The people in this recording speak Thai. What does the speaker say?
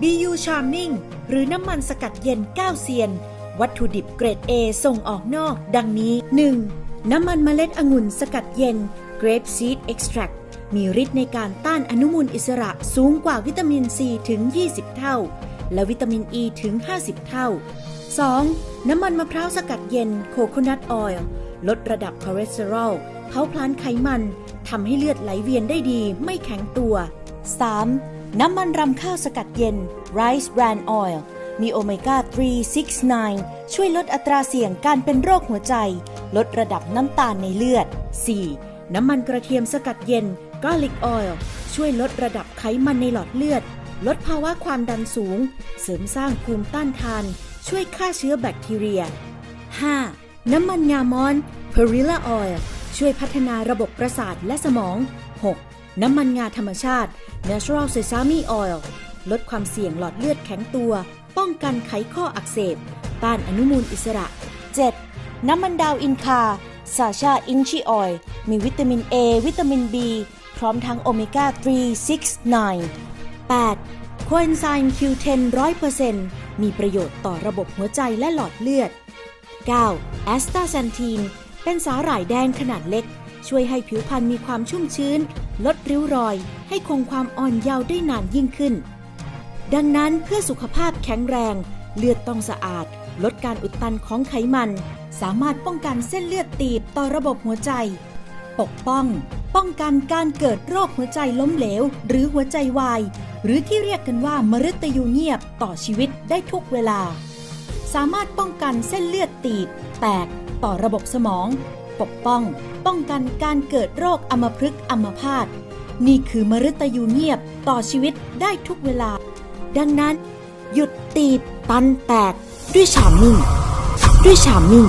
BU Charming หรือน้ำมันสกัดเย็น 9 เซียน วัตถุดิบเกรด A ส่งออกนอก ดังนี้ 1. น้ำมันเมล็ดองุ่นสกัดเย็น Grape Seed Extract มีฤทธิ์ในการต้านอนุมูลอิสระสูงกว่าวิตามินซีถึง 20 เท่า และวิตามินอ e ีถึง 50 เท่า 2. น้ำมันมะพร้าวสกัดเย็นโคโคนัทออยล์ลดระดับคอเลสเตอรอลเผาผลาญไขมันทำให้เลือดไหลเวียนได้ดีไม่แข็งตัว 3. น้ำมันรำข้าวสกัดเย็น Rice Bran Oil มีโอเมก้า 3 6 9 ช่วยลดอัตราเสี่ยงการเป็นโรคหัวใจ ลดระดับน้ำตาลในเลือด 4. น้ำมันกระเทียมสกัดเย็น Garlic Oil ช่วยลดระดับไขมันในหลอดเลือด ลดภาวะความดันสูง เสริมสร้างภูมิต้านทาน ช่วยฆ่าเชื้อแบคทีเรีย 5. น้ำมันงามอน Perilla Oil ช่วยพัฒนาระบบประสาทและสมอง 6. น้ำมันงาธรรมชาติ Natural Sesame Oil ลดความเสี่ยงหลอดเลือดแข็งตัว ป้องกันไขข้ออักเสบ ต้านอนุมูลอิสระ 7. น้ำมันดาวอินคาซาชาอินชิออยมีวิตามิน A วิตามิน B พร้อมทั้งโอเมก้า 3 6 9 8. โคเอนไซม์ Q10 100%มีประโยชน์ต่อระบบหัวใจและหลอดเลือด 9. แอสตาแซนทีน เป็นสาหร่ายแดงขนาดเล็ก ช่วยให้ผิวพรรณมีความชุ่มชื้น ลดริ้วรอยให้คงความอ่อนเยาว์ได้นานยิ่งขึ้น ดังนั้นเพื่อสุขภาพแข็งแรง เลือดต้องสะอาด ลดการอุดตันของไขมัน สามารถป้องกันเส้นเลือดตีบต่อระบบหัวใจ ปกป้อง ป้องกันการเกิดโรคหัวใจล้มเหลว หรือหัวใจวาย หรือที่เรียกกันว่ามฤตยูเงียบต่อชีวิตได้ทุกเวลา สามารถป้องกันเส้นเลือดตีบ แตกต่อระบบสมอง ปกป้อง ป้องกันการเกิดโรคอัมพฤกษ์อัมพาตนี่คือมฤตยูเงียบต่อชีวิตได้ทุกเวลา ดังนั้น หยุดตีบตันแตกด้วยชามิ่ง ด้วยชามิ่ง